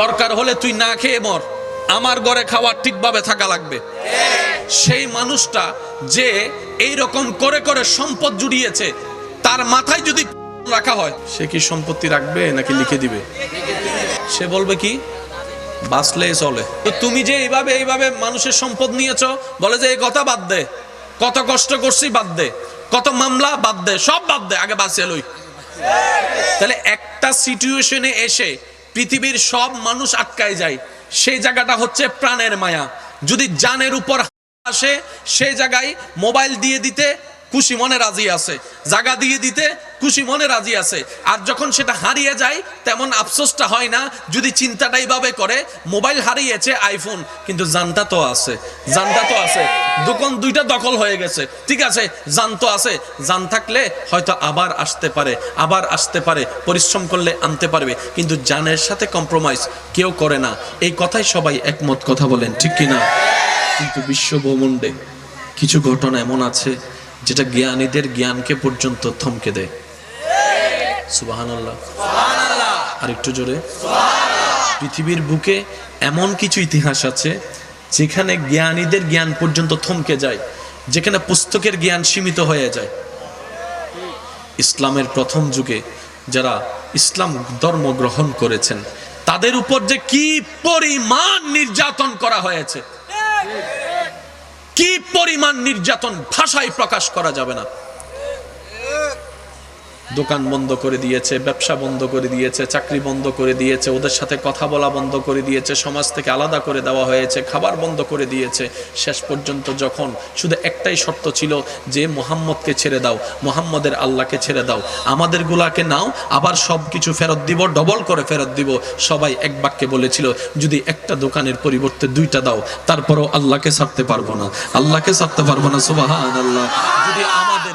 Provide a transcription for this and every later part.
দরকার হলে তুই না খেয়ে মর। আমার ঘরে খাওয়ার ঠিকভাবে থাকা লাগবে। সেই মানুষটা যে এই রকম করে করে সম্পদ জুড়িয়েছে, তার মাথায় যদি রাখা হয়, সে কি সম্পত্তি রাখবে নাকি লিখে দিবে? সে বলবে কি? বাঁচলে চলে। তো তুমি যে এইভাবে এইভাবে মানুষের সম্পদ নিয়েছ, বলে যে এই কথা বাদ দে। কত কষ্ট করছি বাদ দে। কত মামলা বাদ দে। সব বাদ দে। আগে বাঁচিয়ে লই। তাহলে একটা সিচুয়েশনে এসে পৃথিবীর সব মানুষ আটকায় যায়। সেই জায়গাটা হচ্ছে প্রাণের মায়া। যদি জানের উপর আসে, সেই জায়গায় মোবাইল দিয়ে দিতে খুশি মনে রাজি আছে। জায়গা দিয়ে দিতে খুশি মনে রাজি আছে। আর যখন সেটা হারিয়ে যায়, তেমন আফসোসটা হয় না। যদি চিন্তাটা এইভাবে করে, মোবাইল হারিয়েছে আইফোন, কিন্তু জানটা তো আছে। জানটা তো আছে। দোকান দুইটা দখল হয়ে গেছে। ঠিক আছে, জান তো আছে। জান থাকলে হয়তো আবার আসতে পারে। আবার আসতে পারে। পরিশ্রম করলে আনতে পারবে। কিন্তু জানের সাথে কম্প্রোমাইজ কেউ করে না। এই কথাই সবাই একমত কথা বলেন, ঠিক কি না কিন্তু বিশ্ব ব্রহ্মাণ্ডে কিছু ঘটনা এমন আছে, যেটা জ্ঞানীদের জ্ঞানকে পর্যন্ত থমকে দেয়। আর একটু জোরে। পৃথিবীর বুকে এমন কিছু ইতিহাস আছে যেখানে জ্ঞানীদের জ্ঞান পর্যন্ত থমকে যায় যেখানে পুস্তকের জ্ঞান সীমিত হয়ে যায়। ইসলামের প্রথম যুগে যারা ইসলাম ধর্ম গ্রহণ করেছেন তাদের উপর যে কি পরিমাণ নির্যাতন করা হয়েছে কি পরিমাণ নির্যাতন ভাষায় প্রকাশ করা যাবে না। দোকান বন্ধ করে দিয়েছে, ব্যবসা বন্ধ করে দিয়েছে, চাকরি বন্ধ করে দিয়েছে, ওদের সাথে কথা বলা বন্ধ করে দিয়েছে, সমাজ থেকে আলাদা করে দেওয়া হয়েছে, খাবার বন্ধ করে দিয়েছে। শেষ পর্যন্ত যখন শুধু একটাই শর্ত ছিল যে মোহাম্মদকে ছেড়ে দাও, মোহাম্মদের আল্লাহকে ছেড়ে দাও। আমাদের গুলাকে নাও, আবার সব কিছু ফেরত দিব, ডবল করে ফেরত দিব। সবাই এক বাক্যে বলেছিল, যদি একটা দোকানের পরিবর্তে দুইটা দাও, তারপরও আল্লাহকে ছাড়তে পারব না। আল্লাহকে ছাড়তে পারব না সুবাহান আল্লাহ যদি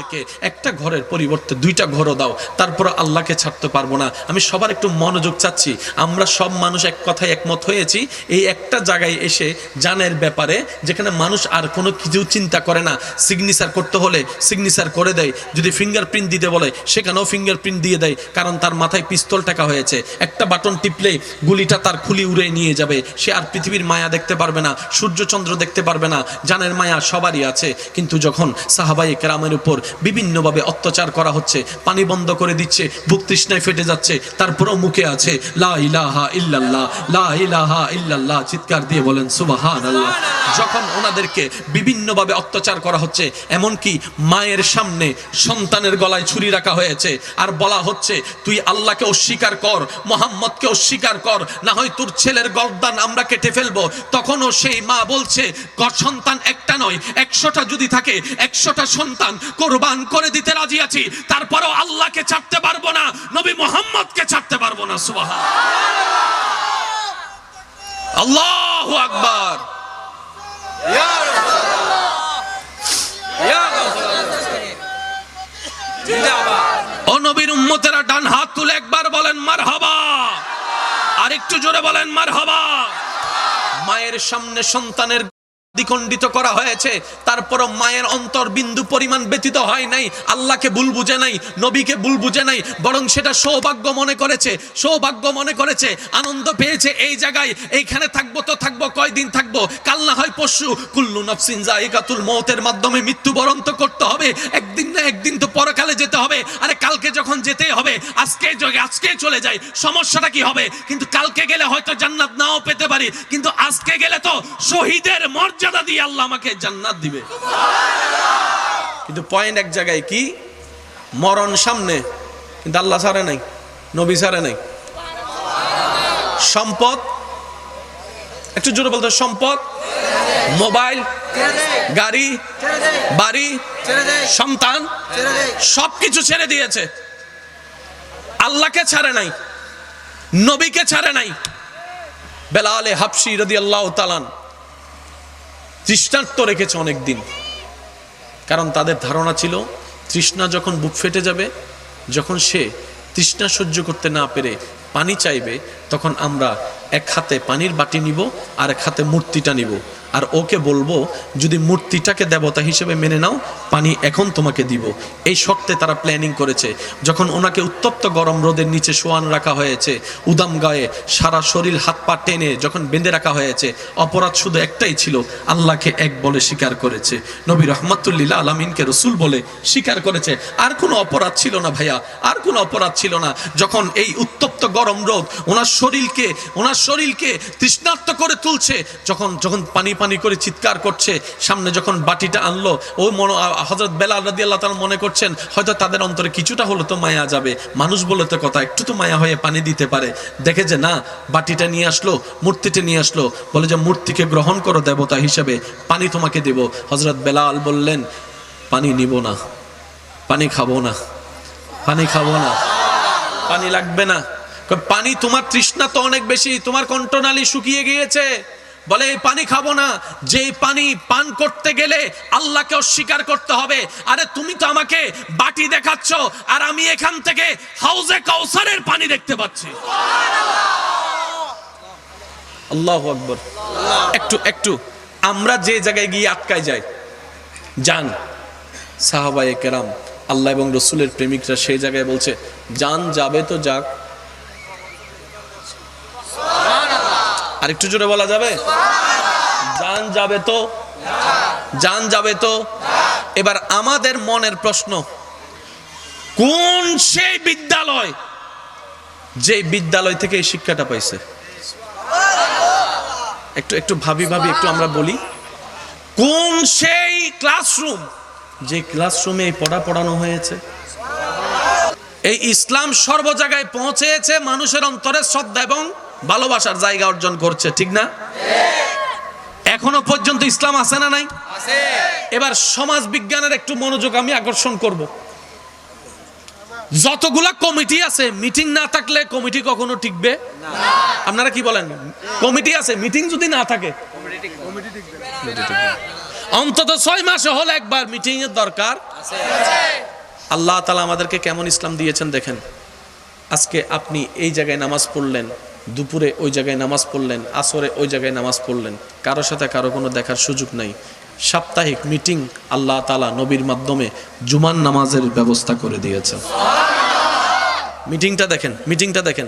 আমাদেরকে একটা ঘরের পরিবর্তে দুইটা ঘরও দাও, তারপর আল্লাহকে ছাড়তে পারব না। আমি সবার একটু মনোযোগ চাচ্ছি। আমরা সব মানুষ এক কথায় একমত হয়েছি, এই একটা জায়গায় এসে জানের ব্যাপারে, যেখানে মানুষ আর কোনো কিছু চিন্তা করে না। সিগনেচার করতে হলে সিগনেচার করে দেয়। যদি ফিঙ্গারপ্রিন্ট দিতে বলে, সেখানেও ফিঙ্গারপ্রিন্ট দিয়ে দেয়, কারণ তার মাথায় পিস্তল টাকা হয়েছে। একটা বাটন টিপলে গুলিটা তার খুলি উড়ে নিয়ে যাবে। সে আর পৃথিবীর মায়া দেখতে পারবে না, সূর্যচন্দ্র দেখতে পারবে না, জানের মায়া সবারই আছে। কিন্তু যখন সাহাবাই কেরামের উপর বিভিন্নভাবে অত্যাচার করা হচ্ছে, পানি বন্ধ করে দিচ্ছে, বুক তৃষ্ণায় ফেটে যাচ্ছে, তারপরও মুখে আছে, লা ইলাহা ইল্লাল্লাহ, লা ইল্লাল্লাহ চিৎকার দিয়ে বলেন, সুবহানাল্লাহ। যখন ওনাদেরকে বিভিন্নভাবে অত্যাচার করা হচ্ছে, এমনকি মায়ের সামনে সন্তানের গলায় ছুরি রাখা হয়েছে, আর বলা হচ্ছে, তুই আল্লাহকে অস্বীকার কর, মোহাম্মদকে অস্বীকার কর, না হয় তোর ছেলের গর্দান আমরা কেটে ফেলব। তখনও সেই মা বলছে "গর সন্তান একটা নয়, একশোটা যদি থাকে, একশোটা সন্তান কোরবান করে দিতে রাজি আছি, তারপরও আল্লাহকে ছাড়তে পারব না, নবী মোহাম্মদকে ছাড়তে পারব না সুবাহা আল্লাহ আকবার। ও নবীর উম্মতেরা ডান হাত তুলে একবার বলেন মার হাবা আর একটু জোরে বলেন মার হাবা মায়ের সামনে সন্তানের দ্বিখণ্ডিত করা হয়েছে। তারপরও মায়ের অন্তর বিন্দু পরিমাণ ব্যতীত হয় নাই। আল্লাহকে ভুল বুঝে নাই, নবীকে ভুল বুঝে নাই, বরং সেটা সৌভাগ্য মনে করেছে। সৌভাগ্য মনে করেছে, আনন্দ পেয়েছে এই জায়গায়। এইখানে থাকব তো থাকব, কয়দিন থাকব? কাল না হয় পশু কুল্লু নফসিন জায়গাতুল মৌতের মাধ্যমে মৃত্যুবরণ তো করতে হবে। একদিন না একদিন তো পরকালে যেতে হবে। আরে কালকে যখন যেতে হবে, আজকে আজকে চলে যাই। সমস্যাটা কি হবে? কিন্তু কালকে গেলে হয়তো জান্নাত নাও পেতে পারি। কিন্তু আজকে গেলে তো শহীদের মর্যাদা দিয়ে আল্লাহ আমাকে জান্নাত দিবে। কিন্তু পয়েন্ট এক জায়গায় কি? মরণ সামনে। কিন্তু আল্লাহ সারে নাই, নবী সারে নাই। সম্পদ? একটু জোরে বলতে, সম্পদ? মোবাইল? গাড়ি? বাড়ি? সন্তান? সবকিছু ছেড়ে দিয়েছে। আল্লাহকে ছাড়ে নাই, নবীকে ছাড়ে নাই। বেলালে হাফসি রদি আল্লাহ তালান তৃষ্ণার্ত রেখেছে অনেক দিন কারণ তাদের ধারণা ছিল, তৃষ্ণা যখন বুক ফেটে যাবে, যখন সে তৃষ্ণা সহ্য করতে না পেরে পানি চাইবে, তখন আমরা এক হাতে পানির বাটি নিব আর এক হাতে মূর্তিটা নিব। আর ওকে বলব, যদি মূর্তিটাকে দেবতা হিসেবে মেনে নাও, পানি এখন তোমাকে দিব। এই শর্তে তারা প্ল্যানিং করেছে। যখন ওনাকে উত্তপ্ত গরম রোদের নিচে শোয়ান রাখা হয়েছে, উদাম গায়ে সারা শরীর হাত পা টেনে যখন বেঁধে রাখা হয়েছে, অপরাধ শুধু একটাই ছিল, আল্লাহকে এক বলে স্বীকার করেছে। নবী রহমতুল্লিল্লা আলমিনকে রসুল বলে স্বীকার করেছে। আর কোনো অপরাধ ছিল না ভাইয়া, আর কোনো অপরাধ ছিল না। যখন এই উত্তপ্ত গরম রোদ ওনার শরীরকে ওনার শরীরকে তৃষ্ণার্ত করে তুলছে, যখন যখন পানি পানি করে চিৎকার করছে। সামনে যখন বাটিটা আনলো ওই মন হজরত রাদি আল্লাহ তালা মনে করছেন, হয়তো তাদের অন্তরে কিছুটা হলো তো মায়া যাবে। মানুষ বলে তো কথা, একটু তো মায়া হয়ে পানি দিতে পারে। দেখে যে, না, বাটিটা নিয়ে আসলো, মূর্তিটা নিয়ে আসলো। বলে যে, মূর্তিকে গ্রহণ করো দেবতা হিসেবে, পানি তোমাকে দেব। হজরত বেলাল বললেন, পানি নিব না, পানি খাব না, পানি খাব না, পানি লাগবে না। পানি তোমার তৃষ্ণা তো অনেক বেশি, তোমার কণ্ঠনালী শুকিয়ে গিয়েছে। বলে, এই পানি খাব না। যে পানি পান করতে গেলে আল্লাহকে অস্বীকার করতে হবে। আরে, তুমি তো আমাকে বাটি দেখাচ্ছ, আর আমি এখান থেকে হাউজে কাউসারের পানি দেখতে পাচ্ছি। আল্লাহ আকবর। একটু একটু। আমরা যে জায়গায় গিয়ে আটকায় যাই, যান। সাহাবায়ে কেরাম, আল্লাহ এবং রসুলের প্রেমিকরা সেই জায়গায় বলছে, যান, যাবে তো যাক। আর একটু জোরে বলা যাবে? যান যাবে তো। যান যাবে তো। এবার আমাদের মনের প্রশ্ন, কোন সেই বিদ্যালয় যে বিদ্যালয় থেকে এই শিক্ষাটা পাইছে? একটু একটু ভাবি ভাবি, একটু আমরা বলি, কোন সেই ক্লাসরুম যে ক্লাসরুমে এই পড়া পড়ানো হয়েছে? এই ইসলাম সর্ব জায়গায় পৌঁছেছে মানুষের অন্তরে শ্রদ্ধা এবং ভালোবাসার জায়গা অর্জন করছে ঠিক না? এখনও পর্যন্ত ইসলাম আছে না নাই? এবার সমাজ বিজ্ঞানের একটু মনোযোগ আমি আকর্ষণ করব। যতগুলা কমিটি আছে মিটিং না থাকলে কমিটি কখনো টিকবে? আপনারা কি বলেন? কমিটি আছে মিটিং যদি না থাকে? অন্তত ছয় মাসে হলে একবার মিটিং এর দরকার। আল্লাহ তালা আমাদেরকে কেমন ইসলাম দিয়েছেন দেখেন। আজকে আপনি এই জায়গায় নামাজ পড়লেন দুপুরে ওই জায়গায় নামাজ পড়লেন, আসরে ওই জায়গায় নামাজ পড়লেন। কারও সাথে কারও কোনো দেখার সুযোগ নাই। সাপ্তাহিক মিটিং আল্লাহ তালা নবীর মাধ্যমে জুমান নামাজের ব্যবস্থা করে দিয়েছেন। মিটিংটা দেখেন মিটিংটা দেখেন।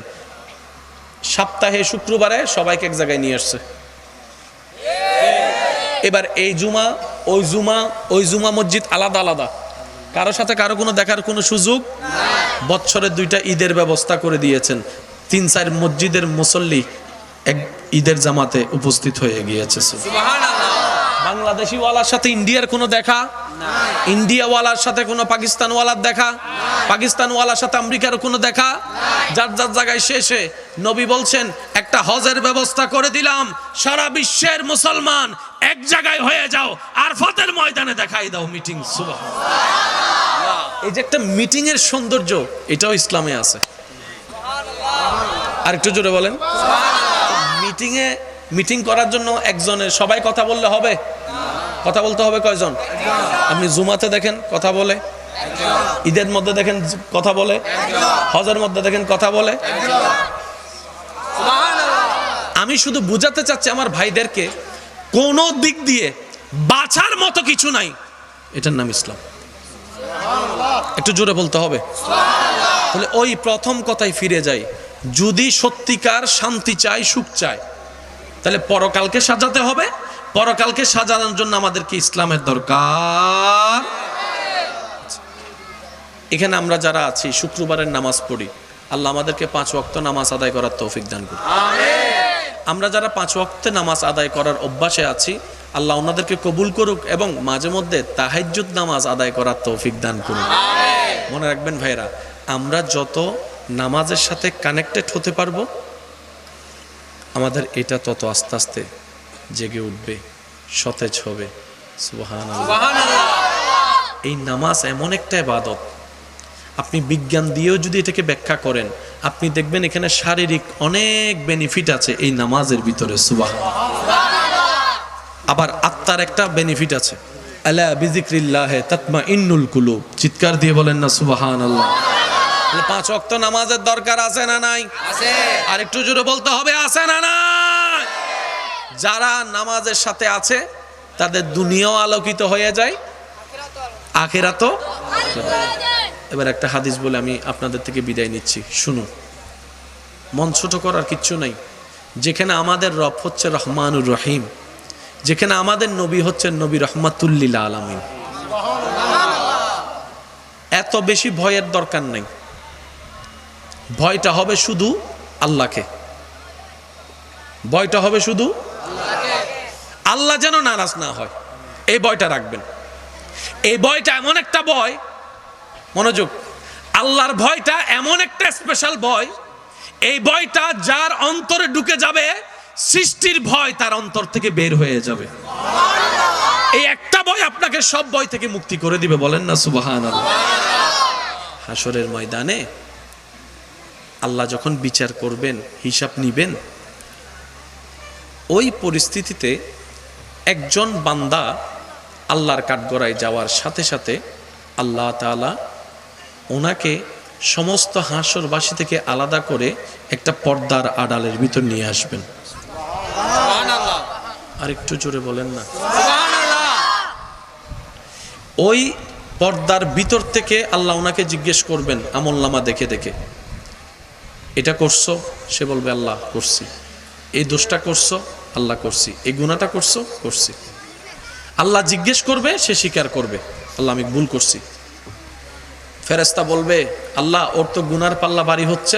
সপ্তাহে শুক্রবারে সবাইকে এক জায়গায় নিয়ে আসছে। এবার এই জুমা, ওই জুমা ওই জুমা মসজিদ আলাদা আলাদা। কারও সাথে কারও কোনো দেখার কোনো সুযোগ বছরের দুইটা ঈদের ব্যবস্থা করে দিয়েছেন। তিন চার মসজিদের মুসল্লি এক ঈদের জামাতে উপস্থিত হয়ে গিয়েছে বাংলাদেশি ওয়ালার সাথে ইন্ডিয়ার কোনো দেখা? ইন্ডিয়াওয়ালার সাথে কোনো পাকিস্তান ওয়ালার দেখা পাকিস্তানওয়ালার সাথে আমেরিকার কোনো দেখা? যার যার জায়গায় শেষে নবী বলছেন একটা হজের ব্যবস্থা করে দিলাম সারা বিশ্বের মুসলমান এক জায়গায় হয়ে যাও আর ফতের ময়দানে দেখাই দাও মিটিং। সুবাহ এই যে একটা মিটিং এর সৌন্দর্য এটাও ইসলামে আছে। আর একটু জোরে বলেন। মিটিং এ মিটিং করার জন্য একজনের সবাই কথা বললে হবে? কথা বলতে হবে কয়জন? আপনি জুমাতে দেখেন, কথা বলে। ঈদের মধ্যে দেখেন, কথা বলে। হজের মধ্যে দেখেন, কথা বলে। আমি শুধু বুঝাতে চাচ্ছি আমার ভাইদেরকে, কোন দিক দিয়ে বাছার মতো কিছু নাই। এটার নাম ইসলাম। একটু জোরে বলতে হবে। তাহলে ওই প্রথম কথায় ফিরে যাই। যদি সত্যিকার শান্তি চাই সুখ চাই তাহলে পরকালকে সাজাতে হবে। পরকালকে সাজানোর জন্য আমাদেরকে ইসলামের দরকার। এখানে আমরা যারা আছি শুক্রবারের নামাজ পড়ি আল্লাহ আমাদেরকে পাঁচ ওয়াক্ত নামাজ আদায় করার তৌফিক দান করুন। আমরা যারা পাঁচ ওয়াক্তে নামাজ আদায় করার অভ্যাসে আছি আল্লাহ ওনাদেরকে কবুল করুক এবং মাঝে মধ্যে তাহাজ্জুদ নামাজ আদায় করার তৌফিক দান করুক মনে রাখবেন ভাইরা আমরা যত নামাজের সাথে কানেক্টেড হতে পারব? আমাদের এটা তত আস্তে আস্তে জেগে উঠবে সতেজ হবে। সুবহান এই নামাজ এমন একটা ইবাদত। আপনি বিজ্ঞান দিয়েও যদি এটাকে ব্যাখ্যা করেন আপনি দেখবেন এখানে শারীরিক অনেক বেনিফিট আছে এই নামাজের ভিতরে সুবাহ আবার আত্মার একটা বেনিফিট আছে। আলা বিজিক্রিল্লাহ তাতমা ইন্নুল কুলুব। চিৎকার দিয়ে বলেন না সুবাহান আল্লাহ পাঁচ অক্ত নামাজের দরকার আছে না নাই? আছে। আর একটু জোরে বলতে হবে আছে না নাই? যারা নামাজের সাথে আছে তাদের দুনিয়াও আলোকিত হয়ে যায় আখেরা তো এবার একটা হাদিস বলে আমি আপনাদের থেকে বিদায় নিচ্ছি। শুনুন মন ছোট করার কিচ্ছু নাই। যেখানে আমাদের রব হচ্ছে রহমানুর রহিম যেখানে আমাদের নবী হচ্ছেন নবী রহমাতুল্লিল আলমিন। এত বেশি ভয়ের দরকার নেই। ভয়টা হবে শুধু আল্লাহকে। ভয়টা হবে শুধু আল্লাহ যেন নারাজ না হয়। এই ভয়টা রাখবেন। এই ভয়টা এমন একটা ভয়, মনোযোগ, আল্লাহর ভয়টা এমন একটা স্পেশাল ভয়, এই ভয়টা যার অন্তরে ঢুকে যাবে, সৃষ্টির ভয় তার অন্তর থেকে বের হয়ে যাবে। এই একটা ভয় আপনাকে সব ভয় থেকে মুক্তি করে দিবে, বলেন না সুবাহান হাসরের ময়দানে আল্লাহ যখন বিচার করবেন হিসাব নিবেন ওই পরিস্থিতিতে একজন বান্দা আল্লাহর কাঠগড়ায় যাওয়ার সাথে সাথে আল্লাহ তাআলা ওনাকে সমস্ত হাসরবাসী থেকে আলাদা করে একটা পর্দার আড়ালের ভিতর নিয়ে আসবেন। আর একটু জোরে বলেন না। ওই পর্দার ভিতর থেকে আল্লাহ ওনাকে জিজ্ঞেস করবেন আমলনামা দেখে দেখে। এটা করছ সে বলবে আল্লাহ করছি। এই দোষটা করছ আল্লাহ করছি। এই গুণাটা করছ করছি। আল্লাহ জিজ্ঞেস করবে সে স্বীকার করবে আল্লাহ আমি ভুল করছি। ফেরেস্তা বলবে আল্লাহ ওর তো গুনার পাল্লা বাড়ি হচ্ছে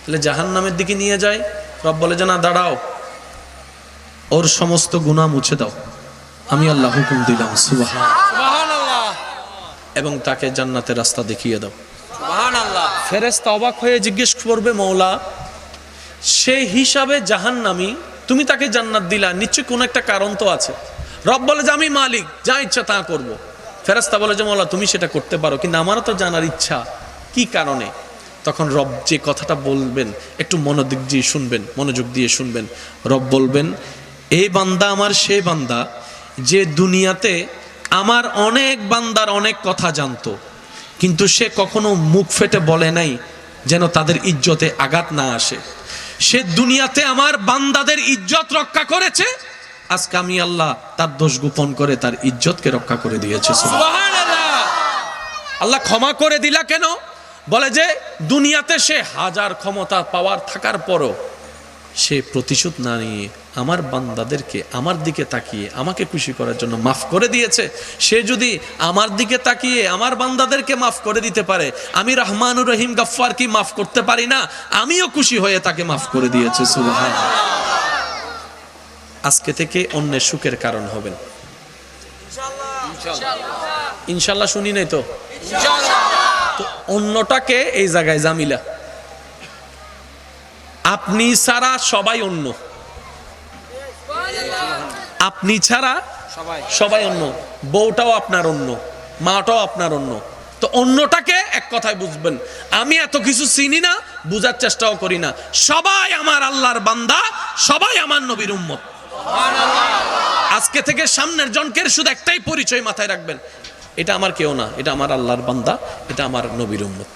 তাহলে জাহান নামের দিকে নিয়ে যায় রব বলে যে না দাঁড়াও। ওর সমস্ত গুণা মুছে দাও। আমি আল্লাহ হুকুম দিলাম সুবাহ এবং তাকে জান্নাতের রাস্তা দেখিয়ে দাও। ফেরেস্তা অবাক হয়ে জিজ্ঞেস করবে, মৌলা, সেই হিসাবে জাহান্নামি, তুমি তাকে জান্নাত দিলা, নিশ্চয় কোনো একটা কারণ তো আছে? রব বলে, যে আমি মালিক, যা ইচ্ছা তা করব। ফেরেস্তা বলে, যে মৌলা, তুমি সেটা করতে পারো, কিন্তু আমারও তো জানার ইচ্ছা, কি কারণে? তখন রব যে কথাটা বলবেন, একটু মনোযোগ দিয়ে শুনবেন, মনোযোগ দিয়ে শুনবেন। রব বলবেন, এই বান্দা আমার, সে বান্দা, যে দুনিয়াতে আমার অনেক বান্দার অনেক কথা জানতো কিন্তু সে কখনো মুখ ফেটে বলে নাই যেন তাদের ইজ্জতে আঘাত না আসে। সে দুনিয়াতে আমার বান্দাদের ইজ্জত রক্ষা করেছে। আজকে আমি আল্লাহ তার দোষ গোপন করে তার ইজ্জতকে রক্ষা করে দিয়েছে। আল্লাহ ক্ষমা করে দিলা কেন? বলে যে, দুনিয়াতে সে হাজার ক্ষমতা পাওয়ার থাকার পরও সে প্রতিশোধ না নিয়ে আমার বান্দাদেরকে আমার দিকে তাকিয়ে আমাকে খুশি করার জন্য মাফ করে দিয়েছে। সে যদি আমার দিকে তাকিয়ে আমার বান্দাদেরকে মাফ করে দিতে পারে আমি রহমানুর রহিম গাফফার কি মাফ করতে পারি না আমিও খুশি হয়ে তাকে মাফ করে দিয়েছে সুবহান। আজকে থেকে অন্যের সুখের কারণ হবেন। ইনশাল্লাহ। শুনি নাই তো? তো অন্যটাকে এই জায়গায় জামিলা। আপনি ছাড়া সবাই অন্য। আপনি ছাড়া সবাই। সবাই অন্য। বউটাও আপনার অন্য। মাটাও আপনার অন্য। তো অন্যটাকে এক কথায় বুঝবেন। আমি এত কিছু চিনি না বুঝার চেষ্টাও করি না। সবাই আমার আল্লাহর বান্দা সবাই আমার নবীর উম্মত। আজকে থেকে সামনের জনকের শুধু একটাই পরিচয় মাথায় রাখবেন। এটা আমার কেউ না এটা আমার আল্লাহর বান্দা এটা আমার নবীর উম্মত।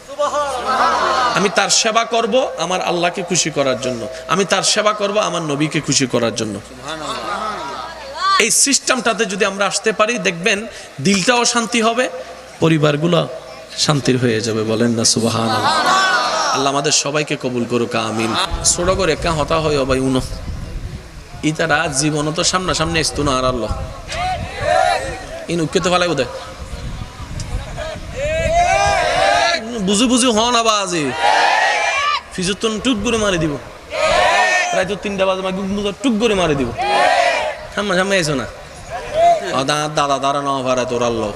আমি তার সেবা করব আমার আল্লাহকে খুশি করার জন্য। আমি তার সেবা করব আমার নবীকে খুশি করার জন্য। এই সিস্টেমটাতে যদি আমরা আসতে পারি, দেখবেন দিলটাও শান্তি হবে, পরিবারগুলো শান্তির হয়ে যাবে বলেন না সুবাহান আল্লাহ আমাদের সবাইকে কবুল করুক, আমিন। ছোট করে কা হতা হয় ভাই উনো। ইতারা জীবন তো সামনাসামনি আসতো না আর আল্লাহ। ইন উক্কে ফেলাই বোধ বুঝু বুঝু হন আবার আজি। তো টুক করে মারি দিব। প্রায় তো তিনটা বাজে টুক করে মারি দিব। সামনে সামনে এসো না। দাদা দাঁড়া না আল্লাহ।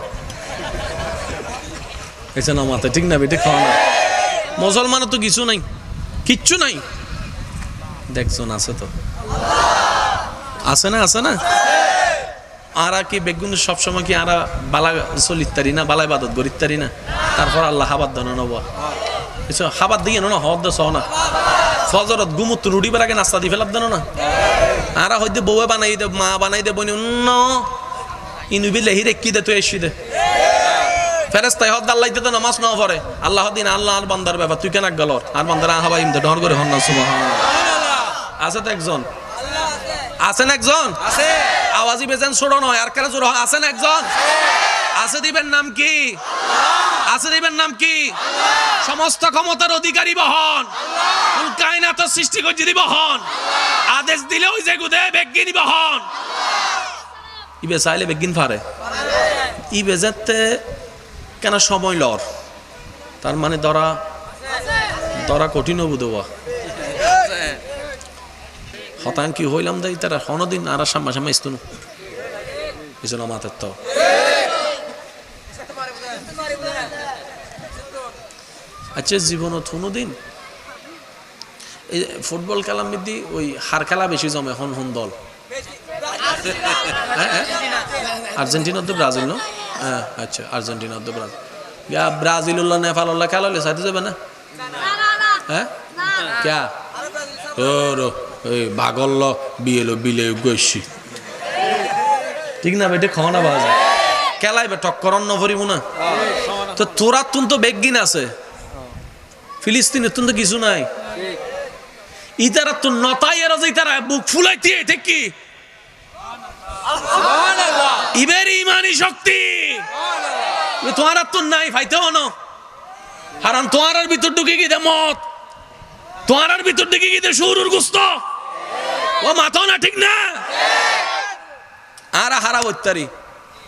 এসে না ঠিক না বেটে খাওয়া না। তো কিছু নাই। কিচ্ছু নাই। দেখছন আছে তো। আছে না আছে না? আরা কি বেগুন সবসময় কি আরা বালা চলিতারি না বালাই বাদত গরিতারি না? তারপর আল্লাহ হাবাদ দানো নব কিছু হাবাদ দিয়ে না হদ দে না। ফজরত গুমুত রুটি বেড়াকে নাস্তা দি ফেলার দেনো না। আরা হয়তো বউয়ে বানাই দে মা বানাই দে বনি অন্য ইনুবি লেহি রেখি দে তুই এসি দে। ফেরেস্তাই হদ আল্লাহ তো নামাজ না পড়ে। আল্লাহ দিন আল্লাহ আর বান্দার ব্যাপার তুই কেন গেল আর বান্দার আহাবা ইমতে ডর করে হন না সুবহানাল্লাহ। আছে তো একজন? আছেন একজন? আছে। আওয়াজি বেজেন ছোট নয় আর কারা জোর? আছেন একজন? আছে দিবেন নাম কি? আছে দিবেন নাম কি? সমস্ত ক্ষমতার অধিকারী বহন। কায়নাত সৃষ্টি করে যদি বহন। আদেশ দিলে ওই যে গুদে বেগিনি বহন। ইবে চাইলে বেগিন পারে ইবে যেতে কেন সময় লর? তার মানে ধরা ধরা কঠিন হতাং কি হইলাম দেই, তারা হনদিন আর সামা সামা ইস্তুনু। পিছনে মাথার তো। আচ্ছা জীবনত কোনোদিন এই ফুটবল খেলার মধ্যে ওই হার খেলা বেশি জমে হন হন দল। হ্যাঁ, হ্যাঁ। আর্জেন্টিনার তো ব্রাজিল ন? হ্যাঁ আচ্ছা আর্জেন্টিনার তো ব্রাজিল। ইয়া ব্রাজিল উল্লাহ নেপাল উল্লাহ খেলা হলে সাথে যাবে না? হ্যাঁ? ক্যা? ওর ওই ভাগল্ল বিয়েলো বিলে গৈছি ঠিক না বেটে খাওয়ানা পাওয়া যায়। খেলাইবে টক্করন নভরিব না। তো তোরা তুন তো বেগিন আছে। ফিলিস্তিনের তুন তো কিছু নাই। ইতারা তো নতাই এরা যে ইতারা বুক ফুলাইতে ঠিক কি? ইবের ইমানি শক্তি। তোমার আর তো নাই ফাইতে হনো হারান তোমার আর ভিতর ঢুকে গিয়ে মত তোমার আর ভিতর ঢুকে গিয়ে শুরুর গুস্ত। ও মাথা না ঠিক না? আর হারা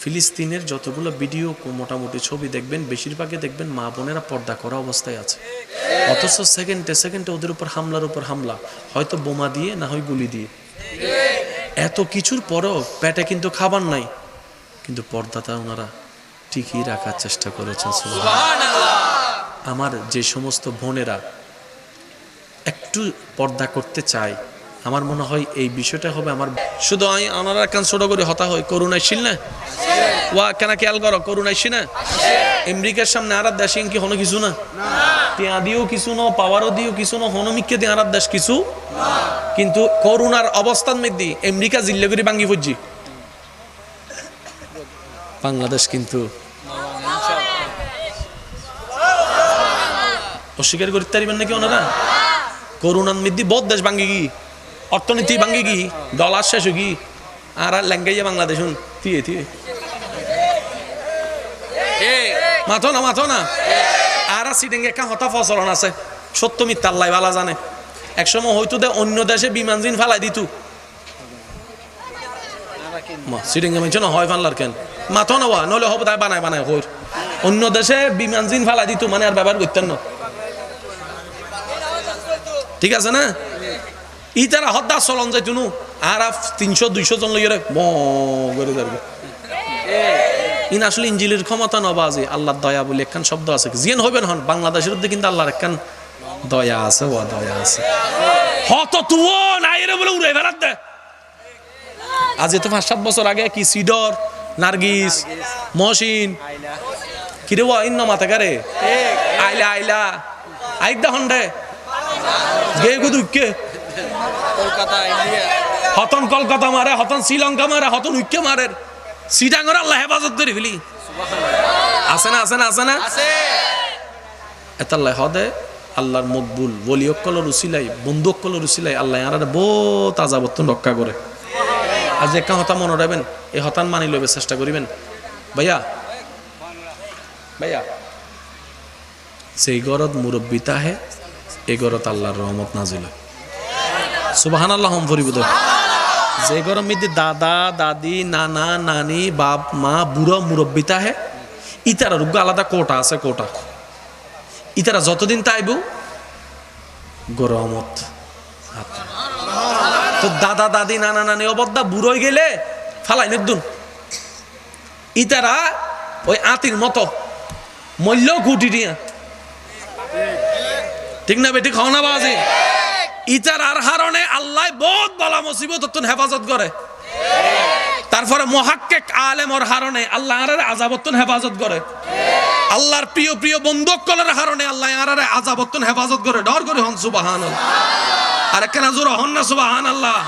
ফিলিস্তিনের যতগুলো ভিডিও মোটামুটি ছবি দেখবেন বেশিরভাগে দেখবেন মা বোনেরা পর্দা করা অবস্থায় আছে। অথচ সেকেন্ডে সেকেন্ডে ওদের উপর হামলার উপর হামলা। হয়তো বোমা দিয়ে, না হয় গুলি দিয়ে। এত কিছুর পরও পেটে কিন্তু খাবার নাই। কিন্তু পর্দাটা ওনারা ঠিকই রাখার চেষ্টা করেছেন আমার যে সমস্ত বোনেরা একটু পর্দা করতে চায় আমার মনে হয় এই বিষয়টা হবে আমার শুধু আমি ওনারা কান ছোট করে হতা হয়, করুণায় শিল না? ওয়া, কেন খেয়াল করো, করুণায় শি না? আমেরিকার সামনে আর দেশ কি হনো কিছু না? টিয়া দিও কিছু ন, পাওয়ারও দিও কিছু ন হনমিককে দিয়ে আর দেশ কিছু কিন্তু করুণার অবস্থান মধ্যে আমেরিকা জিল্লে করে ভাঙ্গি ফুজি বাংলাদেশ কিন্তু অস্বীকার করতে পারিবেন নাকি ওনারা? করুণার মৃদ্ধি বহুত দেশ ভাঙ্গি কি? অর্থনীতি ভাঙ্গি কি? ডলার শেষ কি? আর আর ল্যাঙ্গাইয়া বাংলাদেশ থিয়ে ঠিক মাথো না মাথো না। আর আর সিটিং একটা হতা ফসলন আছে। সত্য মিথ্যা আল্লাহ বালা জানে। একসময় হয়তো দে অন্য দেশে বিমান জিন ফালাই দিতু। সিটিং এ না হয় ফানলার কেন? মাথো না ওয়া নলে হব তাই বানায় বানায় হইর। অন্য দেশে বিমান জিন ফালাই দিতু মানে আর ব্যবহার করতেন না। ঠিক আছে না? ই তারা হদ্দা চলন যাই তুনু আর তিনশো দুইশো জন লইয়ে করে যাবে ইন আসলে ইঞ্জিলের ক্ষমতা নবাজে আল্লাহর দয়া বলে একখান শব্দ আছে। জিয়ান হবেন হন বাংলাদেশের মধ্যে কিন্তু আল্লাহর একখান দয়া আছে ও দয়া আছে। হত তুও নাই রে বলে উড়ে বেড়াত দে। আজ তো পাঁচ সাত বছর আগে কি সিডর নার্গিস মহসিন কিরে ও ইন্ন মাথা কারে? আইলা আইলা। আইদা হন্ডে গে গুদুকে হতন কলকাতা মারে হতন শ্রীলঙ্কা মারে হতন উইকে মারে। সিটাঙ্গর আল্লাহ হেফাজত করে ফেলি আছে না আছে না আছে না? আছে এতাল্লাই হদে আল্লাহর মকবুল বলি অক্কলর উসিলাই বন্ধু অক্কলর উসিলাই আল্লাহ আর বো তাজা বর্তন রক্ষা করে। আজ একটা হতা মনে রাখবেন এই হতান মানি লবে চেষ্টা করিবেন। ভাইয়া ভাইয়া সেই গরত মুরব্বী তাহে এই গরত আল্লাহর রহমত নাজিল সুবাহান যে মধ্যে দাদা, দাদি, নানা, নানি, বাপ, মা, বুড়ো, মুরব্বী তাহে ইতার আলাদা কোটা আছে, কোটা। ইতারা যতদিন তাইবু গরমত তো দাদা, দাদি, নানা, নানি অবদ্দা বুড়োই গেলে ফালাই নিদুন ইতারা ওই আতির মতো মূল্য গুটি দিয়া। ঠিক না বেটি খাওয়া না বাজে। ইটার আর হারণে আল্লাহ বহুত বলা মুসিবত তুন হেফাজত করে। তারপরে মহাক্কেক আলেমর হারণে আল্লাহ আর আজাবতুন হেফাজত করে। আল্লাহর প্রিয় প্রিয় বন্দুক কলের হারণে আল্লাহ আর আজাবতুন হেফাজত করে। ডর করে হন সুবাহান আর কেন জোর হন না সুবাহান আল্লাহ